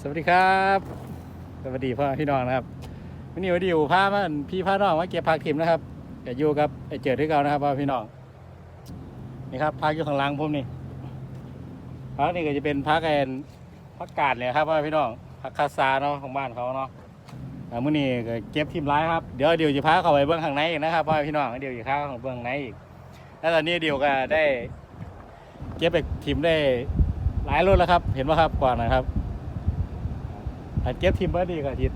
สวัสดีครับสวัสดีพ่อพี่น้องนะครับวันนี้วันดีอยู่พามาพี่พาน้องมาเก็บผักถิ่มนะครับจะอยู่กับไอ้เจิดด้วยกันนะครับพ่อพี่น้องนี่ครับพักอยู่ข้างล่างผมนี่พักนี่ก็จะเป็นพักแอนพักกาดเนี่ยครับพ่อพี่น้องพักคาซาเนาะของบ้านเขาเนาะอ่ามื้อนี้ก็เก็บทิมร้ายครับเดี๋ยวเดี๋ยวจะพาเข้าไปเบื้องข้างในอีกนะครับพ่อพี่น้องเดี๋ยวจะพาเข้าเบื้องในอีกแล้วตอนนี้เดี๋ยวก็ได้ เก็บไปทิมได้หลายรถแล้วครับ เห็นไหมครับก่อนนะครับ อันเก็บทีมเบอร์ดีกับทิศ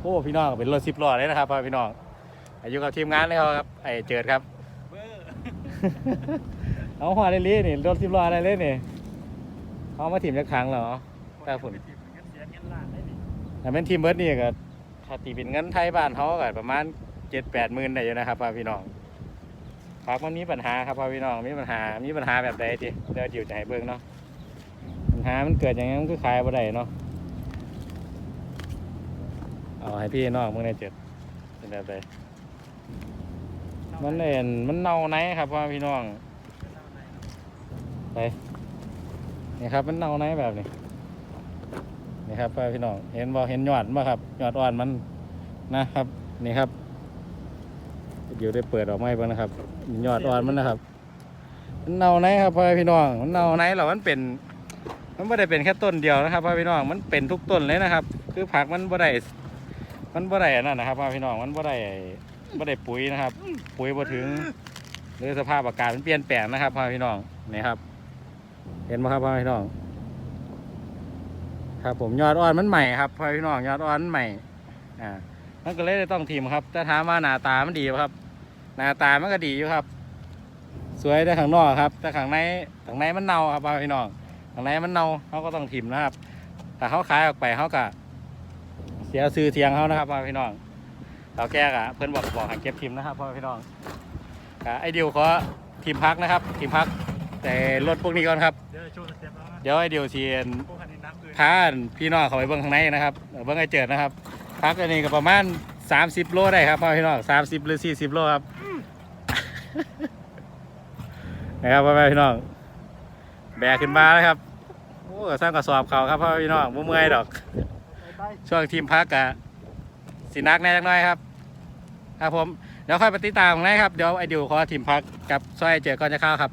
โอ้พี่น้องเป็นรถสิบล้อเลยนะครับพ่อพี่น้องอายุกับทีมงานเลยครับไอ้เจิดครับเบอร์เอาหัวเลยลี่นี่รถสิบล้ออะไรเลยนี่เอามาทีมจักครั้งเหรอแต่ฝุ่นเงินเสียเงินล้านได้ดิแต่เป็นทีมเบิร์ดนี่ก็ถ้าตีเป็นเงินไทยบ้านเขาก็ประมาณเจ็ดแปดหมื่นได้อยู่นะครับพ่อพี่น้องพักมันมีปัญหาครับพ่อพี่น้องมีปัญหา มีปัญหาแบบใดทีเดี๋ยวดิวจะให้เบิ่งเนาะปัญหามันเกิดอย่างไงมันคือขายบ่ได้เนาะ เอาให้พี่น้องมึงได้เจ็ดเป็นแบบใดมันเอ็นมันเน่าไหนครับพ่อพี่น้องไปนี่ครับมันเน่าไหนแบบนี้นี่ครับพ่อพี่น้องเห็นบ่เห็นยอดบ่ครับยอดอ่อนมันนะครับ นี่ครับ เดี๋ยวได้เปิดออกมาให้เบิ่งนะครับ ยอดอ่อนมันนะครับมันเน่าไหนครับพ่อพี่น้องมันเน่าไหนเหรอมันเป็นมันไม่ได้เป็นแค่ต้นเดียวนะครับพ่อพี่น้องมันเป็นทุกต้นเลยนะครับ คือผักมันบ่ได้ มันบ่ได้อันนั้นนะครับพ่อพี่น้องมันบ่ได้บ่ได้ปุ๋ยนะครับ ปุ๋ยบ่ถึงหรือสภาพอากาศมันเปลี่ยนแปลงนะครับพ่อพี่น้องนี่ครับ เห็นไหมครับพ่อพี่น้อง ครับผมยอดอ่อนมันใหม่ครับพ่อพี่น้องยอดอ่อนมันใหม่อ่ามันก็เลยต้องทีมครับแต่ถามว่าหน้าตามันดีบ่ครับ หน้าตามันก็ดีอยู่ครับ สวยได้ข้างนอกครับ แต่ข้างในข้างในมันเน่าครับพ่อพี่น้องข้างในมันเน่าเขาก็ต้องทีมนะครับแต่เขาขายออกไปเขาก็ เสียซื้อเทียงเขานะครับพ่อพี่น้องเราแก้กะเพื่อนบอกบอกให้เก็บทีมนะครับพ่อพี่น้องไอเดียวขอทีมพักนะครับ ทีมพัก แต่รถพวกนี้ก่อนครับ เดี๋ยวไอเดียวเชียนพวกคันพาพี่น้องเขาไปเบิ้องข้างในนะครับเบิ้องไอเจิดนะครับ พักอันนี้ก็ประมาณ 30 โลได้ครับพ่อพี่น้อง30 หรือ 40 โลครับนะครับพ่อแม่พี่น้องแบกขึ้นมาเลยครับโอ้สร้างกระสอบเขาครับพ่อพี่น้องบ่เมื่อยดอก ช่วงทีมพักกะสินักแน่จักหน่อยครับ ครับผม เดี๋ยวค่อยไปติดตามนะครับ เดี๋ยวไอเดียวขอทีมพักกับซอยเจอก่อนจะเข้าครับ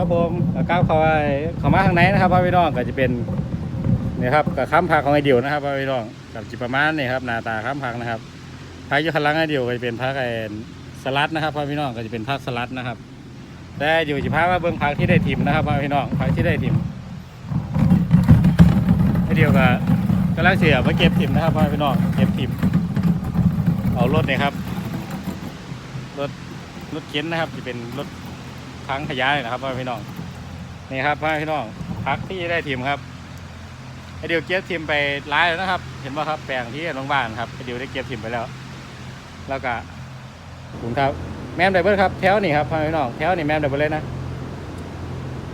ครับผมก้าวเข้าไปเข้ามาข้างในนะครับพ่อพี่น้องก็จะเป็นนี่ครับกับค้ำผักของไอเดียวนะครับพ่อพี่น้องกับจิประมาณนี่ครับหน้าตาค้ำผักนะครับผักยู่ข้างหลังไอเดียวก็จะเป็นผักไอสลัดนะครับพ่อพี่น้องก็จะเป็นผักสลัดนะครับแต่อยู่จิพาว่าเบิ้งผักที่ได้ทิมนะครับพ่อพี่น้องผักที่ได้ทิมไอเดียวก็กำลังเสียมาเก็บทิมนะครับพ่อพี่น้องเก็บทิมเอารถเนี่ยครับรถรถเข็นนะครับจะเป็นรถ ทั้งขยะเลยนะครับพ่อพี่น้องนี่ครับพ่อพี่น้องพักที่ได้ทีมครับไอเดียวเก็บทีมไปไล่แล้วนะครับ เห็นว่าครับแปลงที่โรงพยาบาลครับไอเดียวได้เก็บทีมไปแล้ว แล้วก็ถุงครับ แมมไดเบิลครับแถวนี่ครับพ่อพี่น้องแถวนี่แมมไดเบิลเลยนะ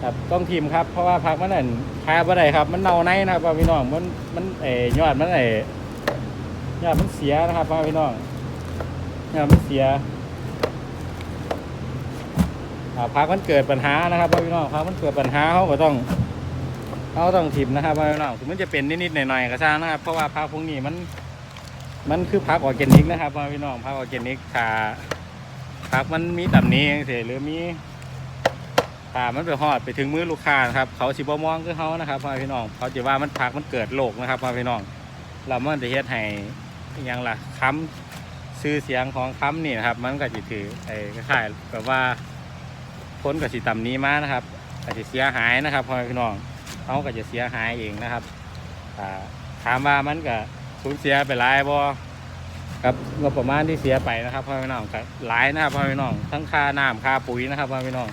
ครับต้องทีมครับเพราะว่าพักมันนั่นคาบ่ได้ครับ มันเน่าในนะครับพ่อพี่น้องมันมันเอ่ยอดมันเอ่ยยอดมันเสียนะครับพ่อพี่น้องยอดมันเสีย พักมันเกิดปัญหานะครับพ่อพี่น้องพักมันเกิดปัญหาเขาก็ต้องเขาต้องถิ่มนะครับพ่อพี่น้องถึงมันจะเป็นนิดๆหน่อยๆก็ช่างนะครับ เพราะว่าพักพวกนี้มันมันคือพักออร์แกนิกนะครับพ่อพี่น้องพักออร์แกนิกถ้าพักมันมีต่ำนี้เสียหรือมีถ้ามันไปฮอดไปถึงมือลูกค้านะครับ เขาสิบ่มองคือเขานะครับพ่อพี่น้องเขาจะว่ามันพักมันเกิดโรคนะครับพ่อพี่น้องแล้วมันจะเฮ็ดให้อิหยังล่ะค้ำซื้อเสียงของค้ำนี่นะครับ มันก็จะถือไอ้คล้ายแบบว่า พ้นกับสิต่ำนี้มานะครับก็จะเสียหายนะครับพ่อพี่น้องเขาก็จะเสียหายเองนะครับถามว่ามันก็สูญเสียไปหลายบ่ครับงบประมาณที่เสียไปนะครับพ่อพี่น้องก็หลายนะครับพ่อพี่น้อง ทั้งค่าน้ำค่าปุ๋ยนะครับพ่อพี่น้อง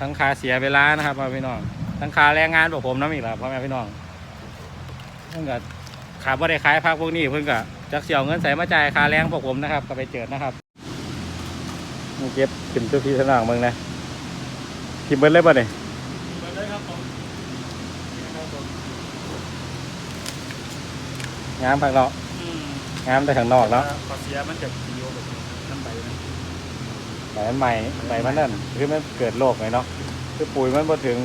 ทั้งค่าเสียเวลานะครับพ่อพี่น้อง ทั้งค่าแรงงานพวกผมน้ำอีกแล้วพ่อแม่พี่น้องเพิ่งก็ขาบ่ได้ขายพักพวกนี้เพิ่งก็จักเสียวเงินใส่มาจ่ายค่าแรงพวกผมนะครับ ก็ไปเจอนะครับเก็บขึ้นตัวพี่สนองมึงนะ กินเบิร์ดเลยป่ะเนี่ยมาเลยครับผมนี่ครับผมงามพักเนาะอืมงามแต่ข้างนอกเนาะขอเสียมันจะกิโลแบบน้ำใบนะแต่มันใหม่ใหม่มันนั่นคือมันเกิดโรคไงเนาะคือปุ๋ยมันพอถึง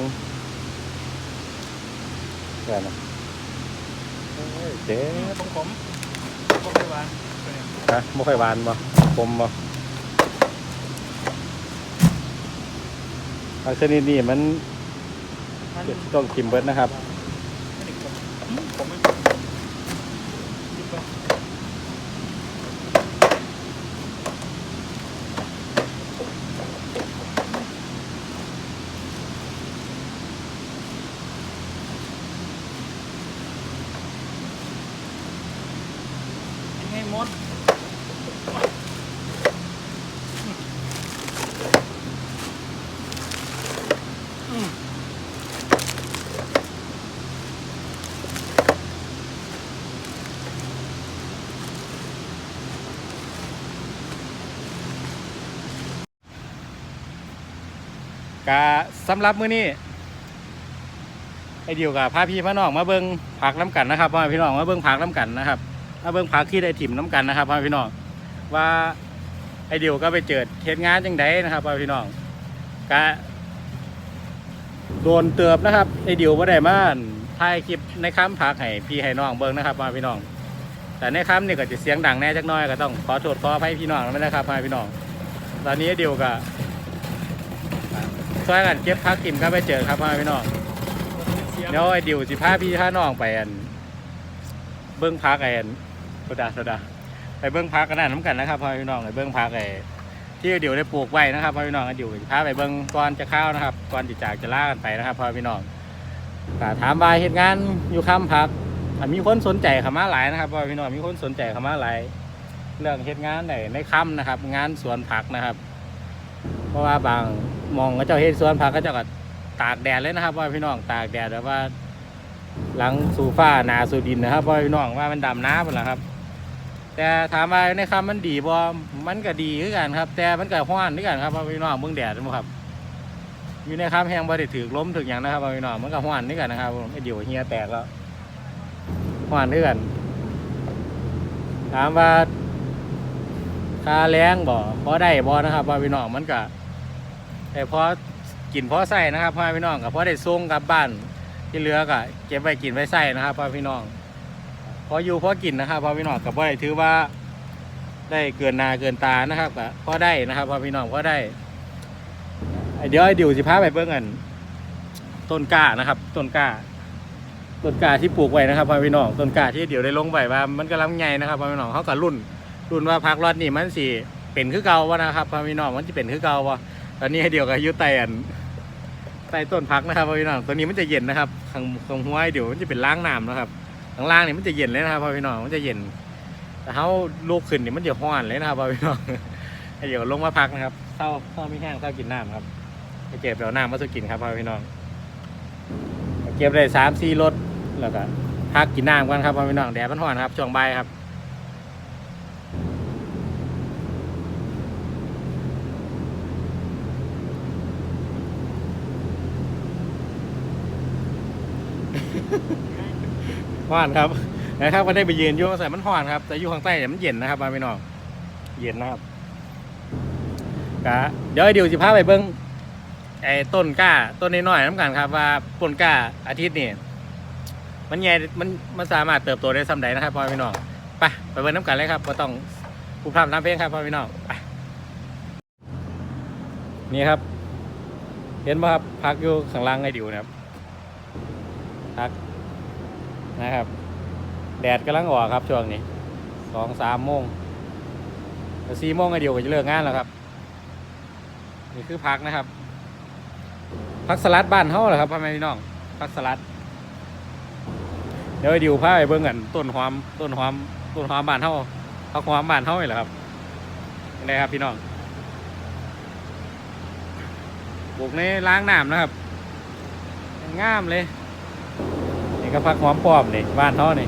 เกิดนะเอ้ยเจ๊ของผมผมไม่หวานตัวนี้ฮะไม่ค่อยหวานบ่คมบ่ อันชนิดนี้มันต้องกินเบิดนะครับไม่ได้ผมดว่ายังไงมด กะ สำหรับมื้อนี้ไอเดียวกับพาพี่พาน้องมาเบิ่งผักน้ำกันนะครับพ่อพี่น้องมาเบิ่งผักน้ำกันนะครับมาเบิ่งผักที่ได้ถิ่มน้ำกันนะครับพ่อพี่น้องว่าไอเดียวก็ไปเจอเหตุงานจังไดนะครับพ่อพี่น้องกะโดนเตือบนะครับไอเดียวว่าได้มาถ่ายคลิปในค้ำผักให้พี่ให้น้องเบิ่งนะครับพ่อพี่น้อง แต่ในค้ำนี่ก็จะเสียงดังแน่จักน้อยก็ต้องขอโทษขออภัยพี่น้องด้วนะครับพ่อพี่น้อง ตอนนี้ไอเดียวก็ ช่วยกันเก็บพักกินก็ไปเจอครับพ่อแม่พี่น้องเดี๋ยวไอ้ดิวสิพาพี่พาน้องไปอัน เบิ้งพักไอ้อันโซดาโซดาไปเบิ้งพักกันนั่นน้ำกันนะครับพ่อพี่น้องไปเบิ้งพักไอ้ที่ไอ้ดิวได้ปลูกไว้นะครับพ่อพี่น้องไอ้ดิวพาไปเบิ้งก่อนจะเข้านะครับก่อนจะจากจะล่ากันไปนะครับพ่อพี่น้องก็ถามบายเหตุงานอยู่ค้ำพักมีคนสนใจขามาหลายนะครับพ่อพี่น้องมีคนสนใจขามาหลายเรื่องเหตุงานในในค้ำนะครับ งานสวนผักนะครับ เพราะว่าบาง มองก็เจ้าเฮ็ดสวนผักก็เจ้าก็ตากแดดเลยนะครับว่าพี่น้องตากแดดแบบว่า หลังสู่ฟ้าหนาสู่ดินนะครับว่าพี่น้องว่ามันดำน้ำหมดแล้วครับ แต่ถามว่าในคำมันดีบ่มันก็ดีคือกันครับ แต่มันก็ห้อนคือกันครับว่าพี่น้องเบิ่งแดดมั้งครับอยู่ในคำแห้งบ่ได้ถือล้มถึงอย่างนะครับว่าพี่น้องมันก็ห้อนคือกันนะครับไอเดี๋ยวเฮียแตกแล้วห้อนคือกัน ถามว่าค่าแรงบ่พอได้บ่นะครับพ่อพี่น้องมันก็ แต่พอกินพอใส่นะครับพ่อพี่น้องกับพอได้ส่งกลับบ้านที่เหลือก็เก็บไว้กินไว้ใส่นะครับพ่อพี่น้อง พออยู่พอกินนะครับพ่อพี่น้องกับพ่ได้ถือว่า ได้เกินนาเกินตานะครับก็พอได้นะครับพ่อพี่น้องพอได้ไอเดี๋ยวไอเดิวสิพาไปเบิ่งกันต้นกล้านะครับต้นกล้าต้นกล้าที่ปลูกไว้นะครับพ่อพี่น้องต้นกล้าที่เดี๋ยวได้ลงไปว่า มันกำลังใหญ่นะครับพ่อพี่น้องเขากับรุ่น รุ่นว่าพักรอดนี่มันสิเป็นคือเก่าวะนะครับพ่อพี่น้องมันจะเป็นคือเก่าวะ ตอนนี้ให้เดียวกับยุไตอันใต้ต้นพักนะครับพ่อพี่น้องตัวนี้มันจะเย็นนะครับข้างข้างหัวไอ้เดี๋ยวมันจะเป็นล้างน้ำนะครับข้างล่างนี่มันจะเย็นเลยนะครับพ่อพี่น้องมันจะเย็น แต่เขาลูกขึ้นนี่มันจะห้อนเลยนะครับพ่อพี่น้องให้เดี๋ยวลงมาพักนะครับเข้าเข้าไม่แห้งเข้ากินน้ำครับไปเก็บเดี๋ยวน้ำมาสุกินครับพ่อพี่น้องเก็บได้สามสี่รถแล้วก็พักกินน้ำกันครับพ่อพี่น้องแดดมันห้อนครับช่วงบ่ายครับ ห้อนครับนะครับก็ได้ไปยืนอยู่ใส่มันห้อนครับ แต่อยู่ข้างใต้เนี่ยมันเย็นนะครับมาพี่น้องเย็นนะครับกะเดี๋ยวไอเดี๋ยวสิพาไปเบิ้งไอ้ต้นกล้าต้นน้อยๆน้ำกันครับ ว่าต้นกล้าอาทิตย์นี่มันใหญ่มันมันสามารถเติบโตได้สำใดนะครับพ่อพี่น้องไปไปเบิ้งน้ำกันเลยครับก็ต้องผู้พร่ำทำเพลงครับพ่อพี่น้องไปนี่ครับ เห็นป่ะครับพักอยู่ข้างล่างไอ้ดิวนะครับ พักนะครับ แดดกำลังออกครับช่วงนี้สองสามโมงสี่โมงไอ้ดิวก็จะเลิกงานแล้วครับ นี่คือพักนะครับ พักสลัดบ้านเฮาเหรอครับพ่อแม่พี่น้องพักสลัด เดี๋ยวดิวพาไปเบิ่งกันต้นหอมต้นหอมต้นหอมบ้านเฮาพักหอมบ้านเฮานี่แหละครับยังไงครับพี่น้องปลูกในล้างน้ำนะครับงามเลย นี่ก็พักหอมปลอมนี่บ้านเฮานี่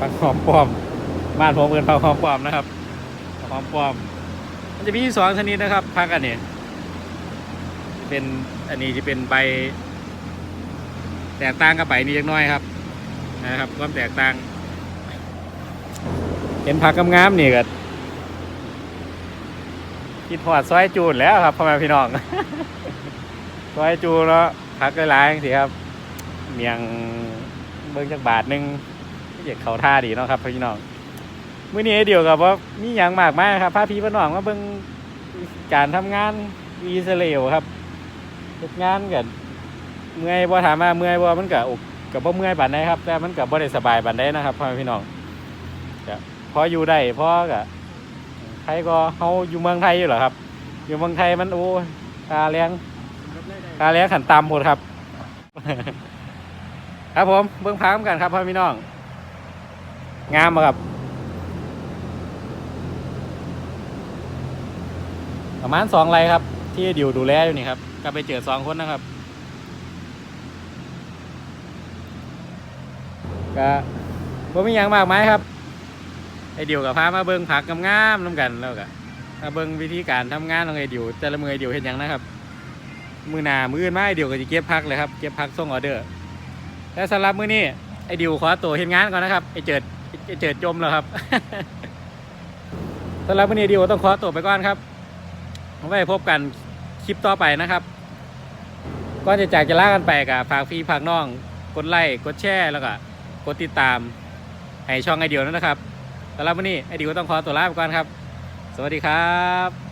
พักหอมปลอม บ้านผมเป็นพักหอมปลอมนะครับหอมปลอม มันจะมีสองชนิดนะครับ พักอันนี้เป็นอันนี้จะเป็นใบ แตกต่างกับใบนี้เล็กน้อยครับ นะครับความแตกต่างเห็นผักงามๆนี่ก็คิดหอดซอยจูนแล้วครับพ่อแม่พี่น้อง ซอยจูนเนาะผักหลายๆสิครับ เมียงเบิ้งจักบาทหนึงเด็กเขาท่าดีเนาะครับพี่น้องมื้อนี้เดียวกับว่ามีอย่างมากมายครับพาพี่พี่น้องมาเบิ่งการทำงานวีสเลวครับเฮ็ดงานกันเมื่อยบ่ถามว่าเมื่อยบ่มันก็อกก็บ่เมื่อยปานใดครับ แต่มันก็บ่ได้สบายปานใดนะครับพ่อพี่น้องก็พออยู่ได้พอก็ใครก็เฮาอยู่เมืองไทยอยู่เหรอครับ อยู่เมืองไทยมันโอ้ยค่าแรงค่าแรงขันต่ำหมดครับ ครับผมเบิ่งพามกันครับพ่อพี่น้อง งามบ่ครับประมาณสองไรครับ ที่ดิวดูแลอยู่นี่ครับ ก็ไปเจอสองคนนะครับก็บ่มีหยังมากมายครับไอเดียวกับพามาเบิ่งผักงามๆน้ำกันแล้วก็มาเบิ่งวิธีการทำงานของไอเดียวแต่ละมือไอเดียวเห็นยังนะครับ มือหนามืออื่นมาไอเดียวก็จะเก็บพักเลยครับเก็บพักส่งออเดอร์ แต่สำหรับมือนี้ไอเดียวขอตัวเห็นงานก่อนนะครับไอเจิดไอเจิดจมแล้วครับสำหรับมือนี้ไอเดียวต้องขอตัวไปก่อนครับไว้พบกันคลิปต่อไปนะครับก่อนจะจากจะลากันไปกับฝากพี่ฝากน้อง กดไลค์กดแชร์แล้วก็กดติดตามให้ช่องไอเดียวนั้นนะครับสำหรับวันนี้ไอเดียวต้องขอตัวลาไปก่อนครับ สวัสดีครับ